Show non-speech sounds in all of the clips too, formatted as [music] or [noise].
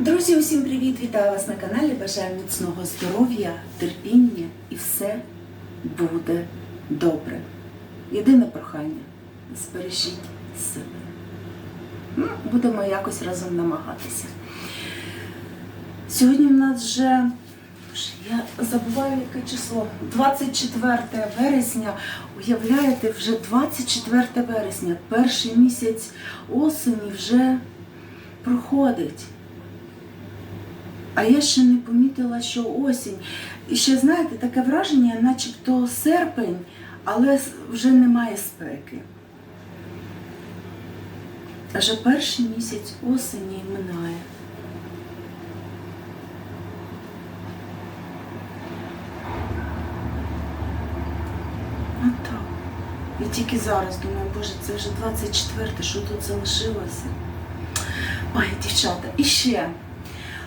Друзі, усім привіт! Вітаю вас на каналі. Бажаю міцного здоров'я, терпіння і все буде добре. Єдине прохання збережіть себе. Ну, будемо якось разом намагатися. Сьогодні в нас вже, я забуваю яке число, 24 вересня. Уявляєте, вже 24 вересня, перший місяць осені вже проходить. А я ще не помітила, що осінь. І ще, знаєте, таке враження, начебто серпень, але вже немає спеки. Аже перший місяць осені минає. А так. І тільки зараз думаю, боже, це вже 24, що тут залишилося. Ой, дівчата, і ще.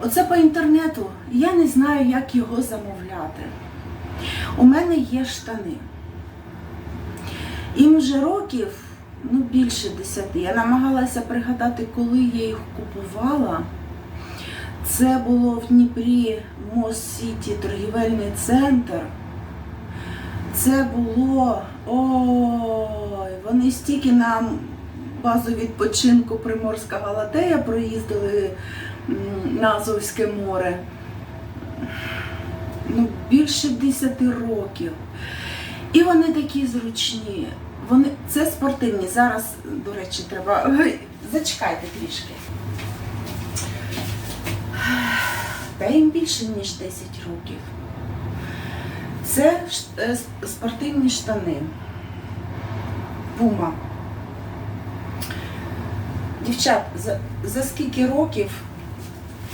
Оце по інтернету. Я не знаю, як його замовляти. У мене є штани. Їм вже років, ну більше десяти. Я намагалася пригадати, коли я їх купувала. Це було в Дніпрі, Мост Сіті, торгівельний центр. Це було. Ой, вони стільки на базу відпочинку Приморська Галатея проїздили на Азовське море. Ну, більше 10 років. І вони такі зручні. Вони, це спортивні. Зараз, до речі, треба. Зачекайте трішки. Та їм більше, ніж 10 років. Це е, спортивні штани. Пума. Дівчат, за, за скільки років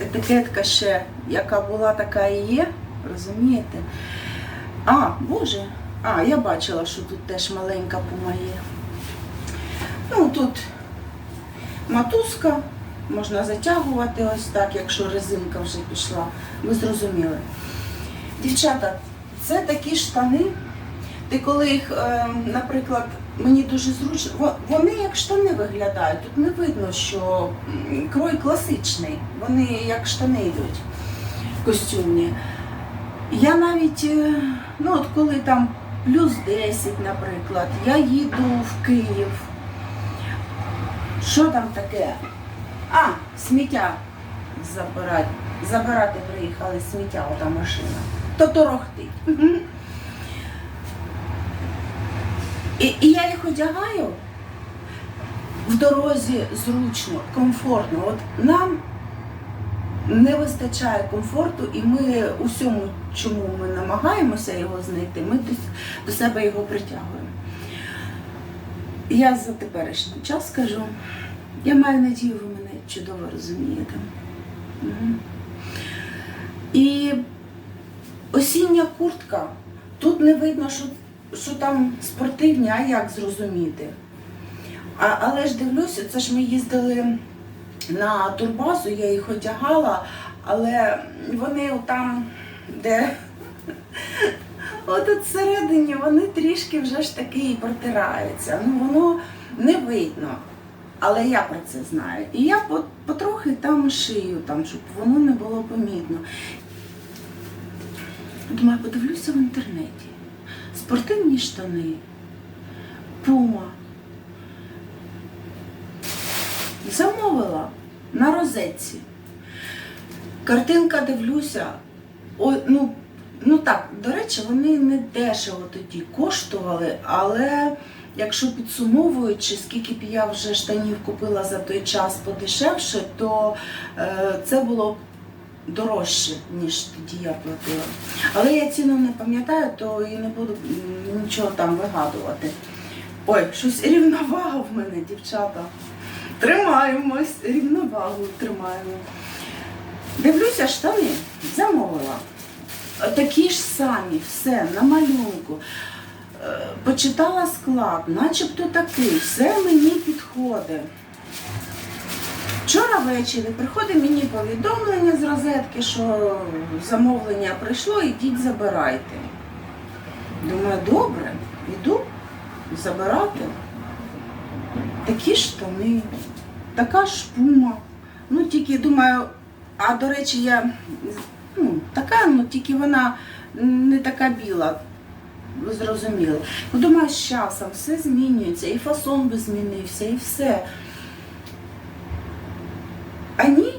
етикетка ще, яка була, така і є, розумієте? А, Боже, а, я бачила, що тут теж маленька пума є. Ну, тут матузка, можна затягувати ось так, якщо резинка вже пішла. Ви зрозуміли. Дівчата, це такі штани. Ти коли їх, е, наприклад, мені дуже зручно, вони як штани виглядають. Тут не видно, що крой класичний. Вони як штани йдуть костюмні. Я навіть, е, ну от коли там плюс 10, наприклад, я їду в Київ. Що там таке? А, сміття забирати. Забирати приїхали сміття, ота машина. То торохтить. І, і я їх одягаю в дорозі зручно, комфортно. От нам не вистачає комфорту, і ми усьому, чому ми намагаємося його знайти, ми до, себе його притягуємо. Я за теперішній час скажу, я маю надію, ви мене чудово розумієте. І осіння куртка. Тут не видно, що, що там спортивні, а як зрозуміти. А, але ж дивлюся, це ж ми їздили на турбазу, я їх одягала, але вони там, де от всередині вони трішки вже ж таки і протираються. Ну воно не видно. Але я про це знаю. І я потрохи там шию, там, щоб воно не було помітно. Думаю, подивлюся в інтернеті. Спортивні штани, пума. Замовила на розетці. Картинка дивлюся. Ой, ну, ну так, до речі, вони не дешево тоді коштували, але якщо підсумовуючи, скільки б я вже штанів купила за той час подешевше, то е, це було дорожче, ніж тоді я платила. Але я ціну не пам'ятаю, то і не буду нічого там вигадувати. Ой, щось рівновага в мене, дівчата. Тримаємось, рівновагу тримаємо. Дивлюся, штани замовила. Такі ж самі, все, на малюнку. Е, Почитала склад, начебто такий, все мені підходить. Вчора ввечері приходить мені повідомлення з розетки, що замовлення прийшло, ідіть забирайте. Думаю, добре, іду забирати. Такі штани, така ж пума. Ну тільки думаю, А до речі, я ну, така, ну тільки вона не така біла. Ви зрозуміли. Ну, думаю, з часом все змінюється, і фасон би змінився, і все. А ні,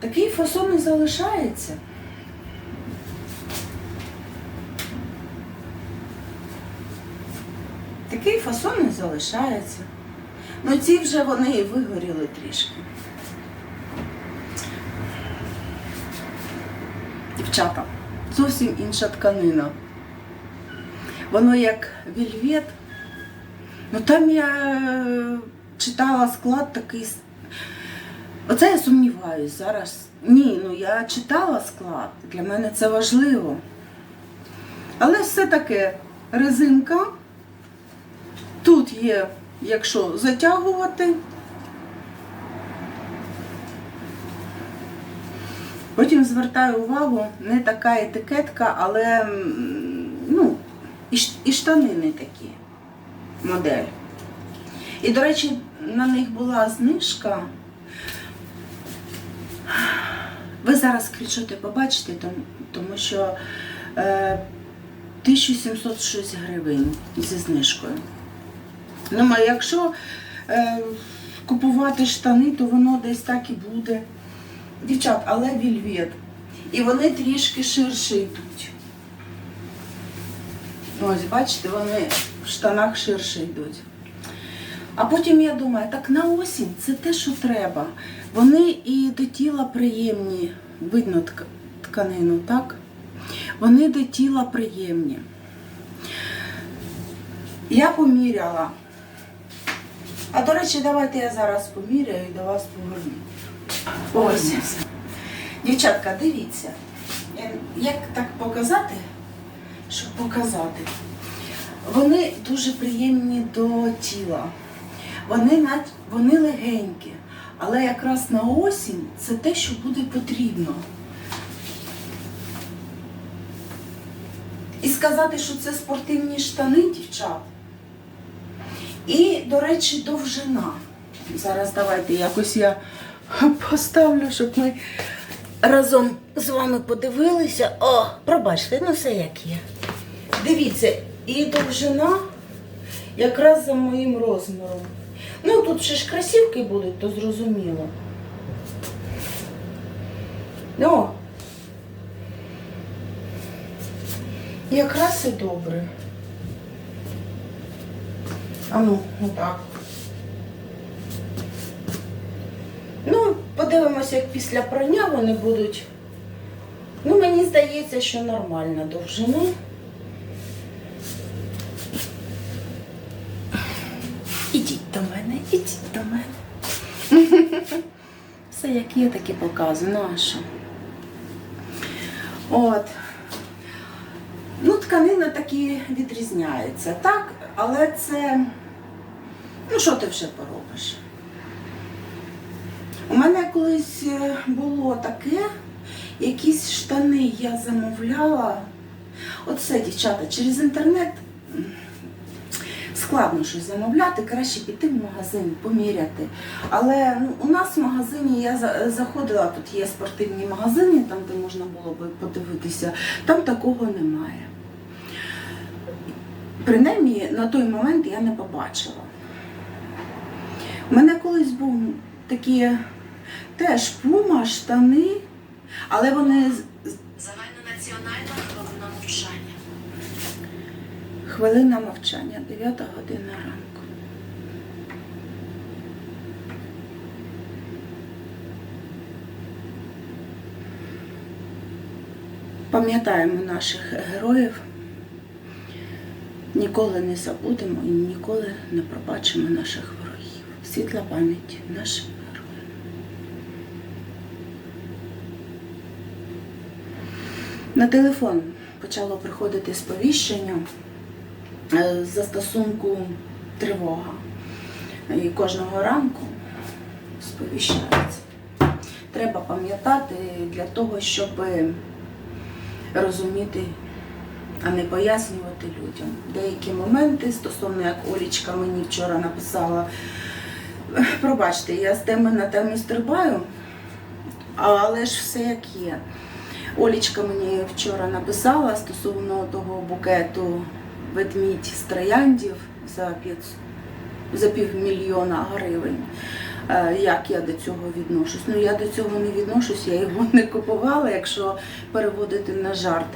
такий фасон і залишається. Такий фасон і залишається. Ну ці вже вони і вигоріли трішки. Дівчата, зовсім інша тканина. Воно як вільвет. Ну там я е, читала склад такий. Оце я сумніваюсь зараз. Ні, ну я читала склад. Для мене це важливо. Але все таки резинка. Тут є, якщо затягувати. Потім звертаю увагу, не така етикетка, але ну, і, штани не такі модель. І, до речі, на них була знижка. Ви зараз скріншоти побачите, тому, що е, 1706 гривень зі знижкою. Ну, а якщо е, купувати штани, то воно десь так і буде. Дівчат, але вільвет. І вони трішки ширше йдуть. Ось, бачите, вони в штанах ширше йдуть. А потім я думаю, так на осінь це те, що треба. Вони і до тіла приємні, видно тканину, так? Вони до тіла приємні. Я поміряла. А до речі, давайте я зараз поміряю і до вас поверну. Ось. Дівчатка, дивіться. Як так показати, щоб показати? Вони дуже приємні до тіла. Вони, вони легенькі. Але якраз на осінь це те, що буде потрібно. І сказати, що це спортивні штани, дівчат. І, до речі, довжина. Зараз давайте якось я поставлю, щоб ми разом з вами подивилися. О, пробачте, ну все як є. Дивіться, і довжина якраз за моїм розміром. Ну, тут ще ж красівки будуть, то зрозуміло. Ну, якраз і добре. А ну, отак. Ну, подивимося, як після прання вони будуть. Ну, мені здається, що нормальна довжина. Ідіть до мене, ідіть до мене. Все є, так і показую. Ну, а що? От. Ну, тканина таки відрізняється, так, але це. Ну, що ти вже поробиш? У мене колись е, було таке, якісь штани я замовляла. Все, дівчата, через інтернет складно щось замовляти, краще піти в магазин, поміряти. Але ну, у нас в магазині я заходила, тут є спортивні магазини, там де можна було би подивитися, там такого немає. Принаймні на той момент я не побачила. У мене колись був такі теж пума, штани, але вони Загальнонаціональна. Хвилина мовчання, 9 година ранку. Пам'ятаємо наших героїв, ніколи не забудемо і ніколи не пробачимо наших ворогів. Світла пам'ять нашим героям. На телефон почало приходити сповіщення застосунку тривога. І кожного ранку сповіщається. Треба пам'ятати для того, щоб розуміти, а не пояснювати людям. Деякі моменти стосовно, як Олічка мені вчора написала, пробачте, я з теми на тему стрибаю. Але ж все як є. Олічка мені вчора написала стосовно того букету ведмідь з трояндів за за півмільйона гривень. Е, Як я до цього відношусь? Ну я до цього не відношусь, я його не купувала, якщо переводити на жарт.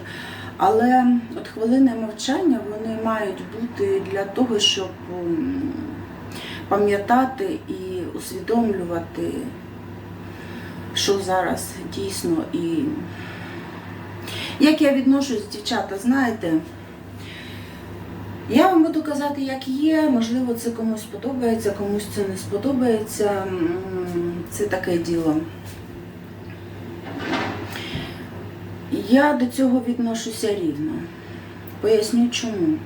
Але от хвилини мовчання вони мають бути для того, щоб пам'ятати і усвідомлювати, що зараз дійсно і як я відношусь, дівчата, знаєте, я вам буду казати, як є. Можливо, це комусь подобається, комусь це не сподобається. Це таке діло. Я до цього відношуся рівно. Поясню чому.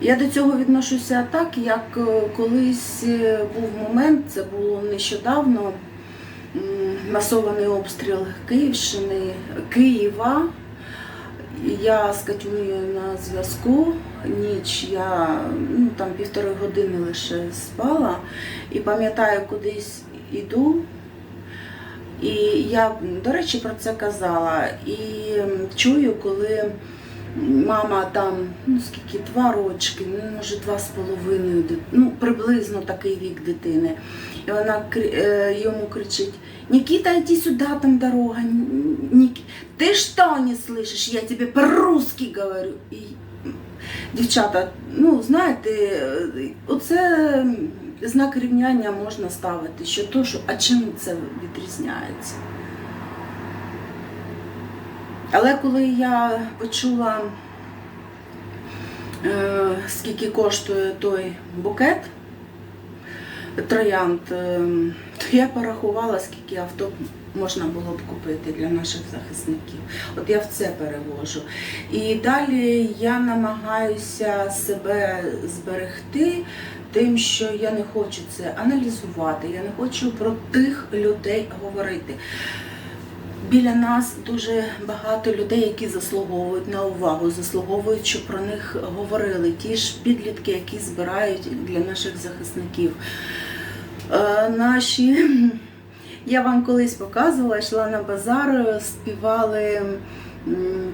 Я до цього відношуся так, як е, колись е, був момент, це було нещодавно, масований обстріл Київщини, Києва. Я з Катюнею на зв'язку. Ніч я ну, там півтори години лише спала і пам'ятаю, кудись іду. І я, до речі, про це казала. І чую, коли мама там, ну скільки, два рочки, ну, може два з половиною, ну приблизно такий вік дитини. І вона е, йому кричить: Нікіта, йди сюди, там дорога. Ник... Ти що не слышиш? Я тебе по-русски говорю. І, дівчата, ну знаєте, оце знак рівняння можна ставити, що то, що, а чим це відрізняється? Але коли я почула, е, скільки коштує той букет троянд, е, то я порахувала, скільки авто можна було б купити для наших захисників. От я в це перевожу. І далі я намагаюся себе зберегти тим, що я не хочу це аналізувати, я не хочу про тих людей говорити. Біля нас дуже багато людей, які заслуговують на увагу, заслуговують, щоб про них говорили. Ті ж підлітки, які збирають для наших захисників. Е, наші, я вам колись показувала, йшла на базар, співали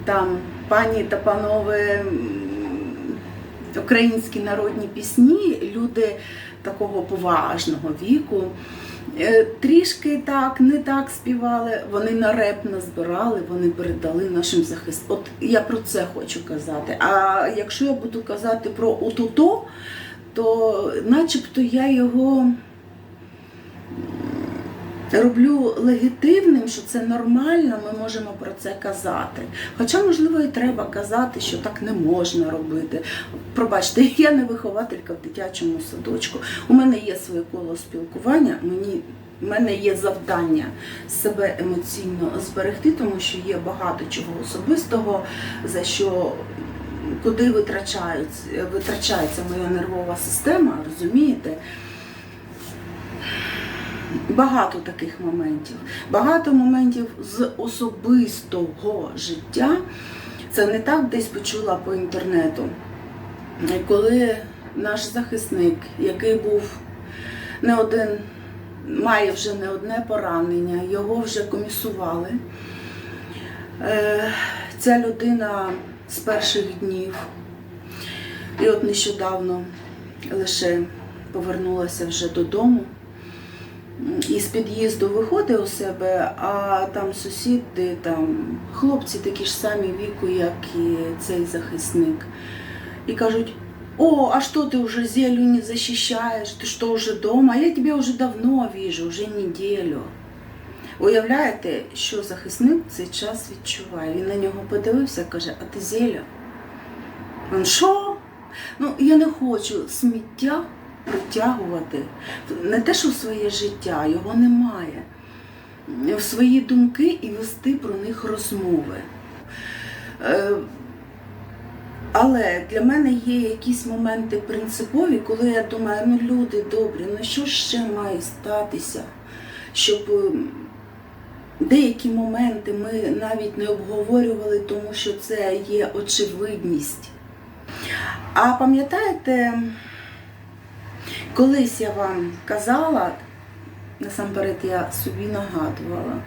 там пані та панове українські народні пісні, люди такого поважного віку. Е, Трішки так, не так співали, вони на реп назбирали, вони передали нашим захисникам. От я про це хочу казати. А якщо я буду казати про отото, то начебто я його роблю легітимним, що це нормально, ми можемо про це казати. Хоча, можливо, і треба казати, що так не можна робити. Пробачте, [laughs] я не вихователька в дитячому садочку. У мене є своє коло спілкування, мені. У мене є завдання себе емоційно зберегти, тому що є багато чого особистого, за що куди витрачається, моя нервова система, розумієте? Багато таких моментів. Багато моментів з особистого життя. Це не так десь почула по інтернету. Коли наш захисник, який був не один, має вже не одне поранення, його вже комісували. Е, Ця людина з перших днів, і от нещодавно лише повернулася вже додому. І з під'їзду виходить у себе, а там сусіди, там хлопці такі ж самі віку, як і цей захисник. І кажуть: о, а что ты уже зелю не защищаешь? Ты что, уже дома? Я тебе вже давно вижу, вже неділю. Уявляєте, що захисник цей час відчуває? Він на нього подивився каже, а ти зеля? Він що? Ну, я не хочу сміття притягувати не те, що в своє життя, його немає, в свої думки і вести про них розмови. Е, Але для мене є якісь моменти принципові, коли я думаю, ну люди добрі, ну що ще має статися, щоб деякі моменти ми навіть не обговорювали, тому що це є очевидність. А пам'ятаєте, колись я вам казала, насамперед я собі нагадувала,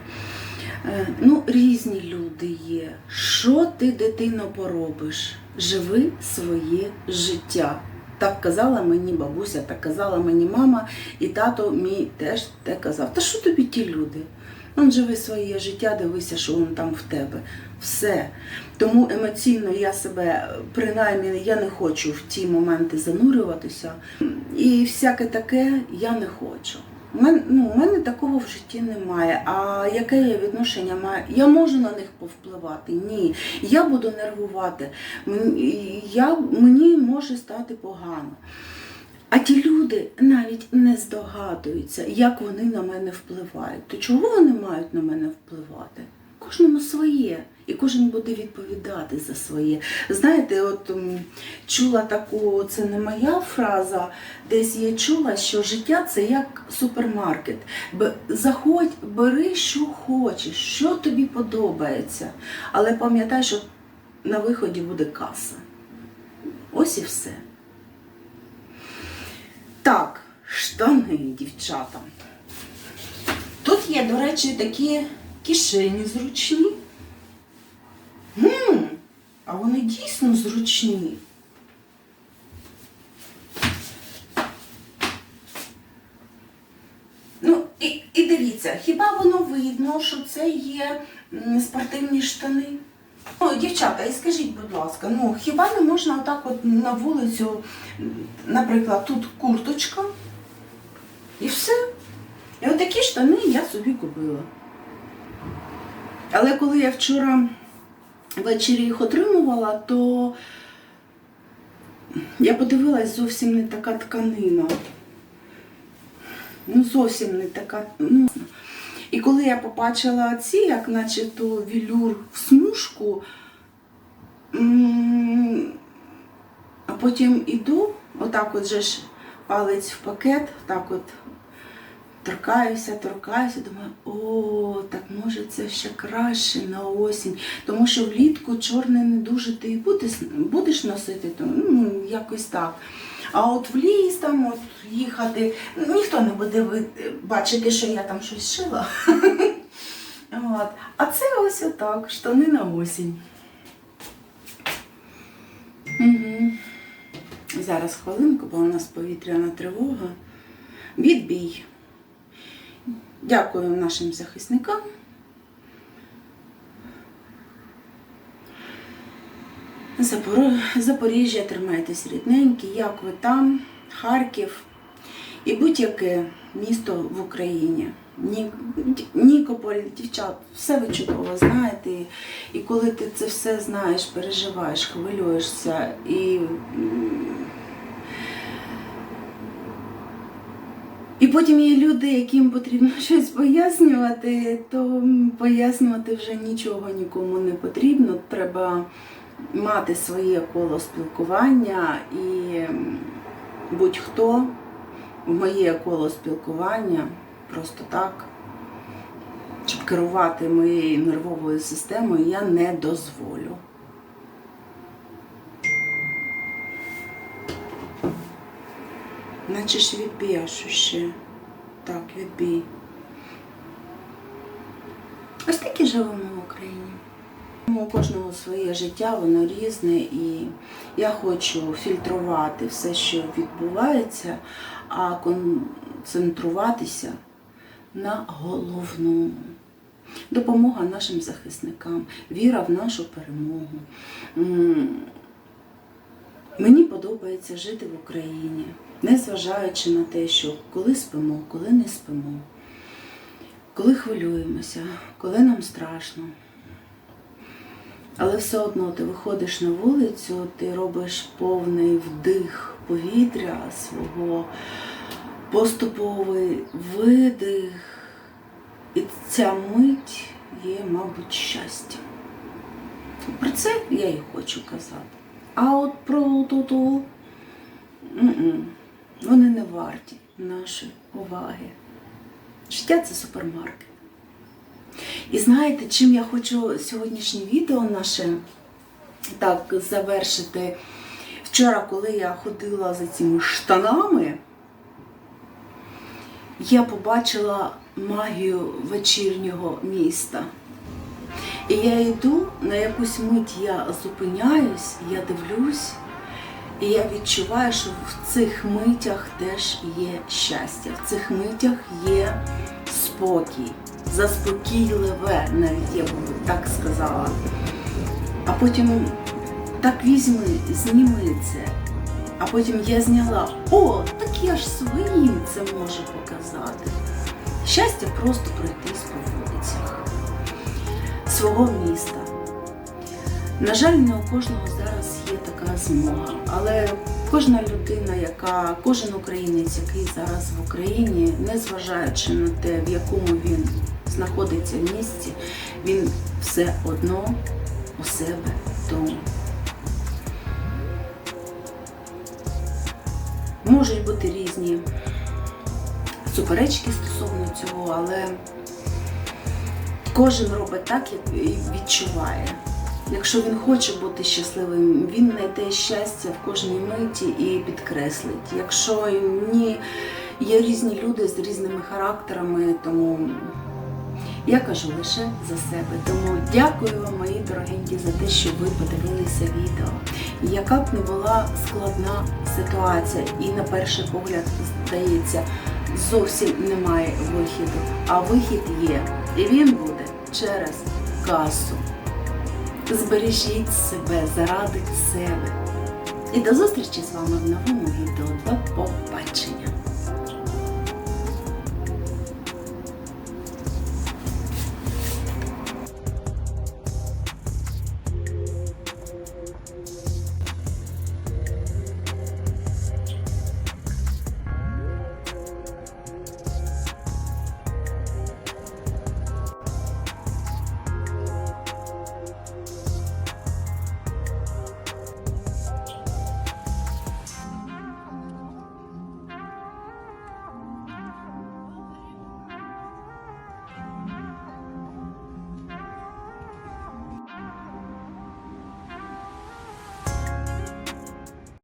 Е, Ну, різні люди є. Що ти, дитино, поробиш? Живи своє життя. Так казала мені бабуся, так казала мені мама, і тато мій теж те казав. Та що тобі ті люди? Он живи своє життя, дивися, що воно там в тебе. Все. Тому емоційно я себе, принаймні, я не хочу в ті моменти занурюватися. І всяке таке я не хочу. У мене, ну, у мене такого в житті немає. А яке я відношення маю? Я можу на них повпливати? Ні. Я буду нервувати. Я, мені може стати погано. А ті люди навіть не здогадуються, як вони на мене впливають. То чого вони мають на мене впливати? Кожному своє, і кожен буде відповідати за своє. Знаєте, от чула таку, це не моя фраза, десь я чула, що життя це як супермаркет. Заходь, бери, що хочеш, що тобі подобається. Але пам'ятай, що на виході буде каса. Ось і все. Так, штани, дівчата. Тут є, до речі, такі кишені зручні. М, а вони дійсно зручні. Ну, і, і дивіться, хіба воно видно, що це є спортивні штани? Ну, дівчата, і скажіть, будь ласка, ну хіба не можна отак от на вулицю, наприклад, тут курточка і все. І отакі штани я собі купила. Але коли я вчора ввечері їх отримувала, то я подивилась зовсім не така тканина. Ну, зовсім не така. Ну. І коли я побачила ці, як наче то вілюр в смужку, а потім іду, отак от же ж палець в пакет, так от торкаюся, торкаюся, думаю, о, так може це ще краще на осінь. Тому що влітку чорне не дуже ти будеш, будеш носити, то ну, якось так. А от в ліс там от їхати, ніхто не буде бачити, що я там щось шила. [laughs] А це ось отак, штани на осінь. Зараз хвилинку, бо у нас повітряна тривога. Відбій. Дякую нашим захисникам. Запоріжжя, тримайтесь рідненькі, як ви там, Харків і будь-яке місто в Україні. Ні, Нікополь, дівчат, все ви чудово знаєте. І коли ти це все знаєш, переживаєш, хвилюєшся і. І потім є люди, яким потрібно [laughs] щось пояснювати, то пояснювати вже нічого нікому не потрібно. Треба мати своє коло спілкування і будь-хто в моє коло спілкування просто так, щоб керувати моєю нервовою системою, я не дозволю. Наче ж відбій ще. Так, відбій. Ось такі живемо в Україні. У кожного своє життя, воно різне, і я хочу фільтрувати все, що відбувається, а концентруватися на головному. Допомога нашим захисникам, віра в нашу перемогу. Мені подобається жити в Україні, незважаючи на те, що коли спимо, коли не спимо, коли хвилюємося, коли нам страшно. Але все одно ти виходиш на вулицю, ти робиш повний вдих повітря свого, поступовий видих. І ця мить є, мабуть, щастям. Про це я і хочу казати. А от про ту-ту вони не варті нашої уваги. Життя це супермаркет. І знаєте, чим я хочу сьогоднішнє відео наше так завершити? Вчора, коли я ходила за цими штанами, я побачила магію вечірнього міста. І я йду, на якусь мить я зупиняюсь, я дивлюсь, і я відчуваю, що в цих митях теж є щастя, в цих митях є спокій, заспокійливе, навіть я б так сказала. А потім так візьми, зніми це. А потім я зняла, о, так я ж своїм це можу показати. Щастя просто пройтись по вулицях свого міста. На жаль, не у кожного зараз змога, але кожна людина, яка, кожен українець, який зараз в Україні, незважаючи на те, в якому він знаходиться в місці, він все одно у себе вдома. Можуть бути різні суперечки стосовно цього, але кожен робить так, як відчуває. Якщо він хоче бути щасливим, він знайде щастя в кожній миті і підкреслить. Якщо ні, є різні люди з різними характерами, тому я кажу лише за себе. Тому дякую вам, мої дорогенькі, за те, що ви подивилися відео. Яка б не була складна ситуація, і на перший погляд здається, зовсім немає вихіду, а вихід є, і він буде через касу. Збережіть себе заради себе. І до зустрічі з вами в новому відео. До побачення!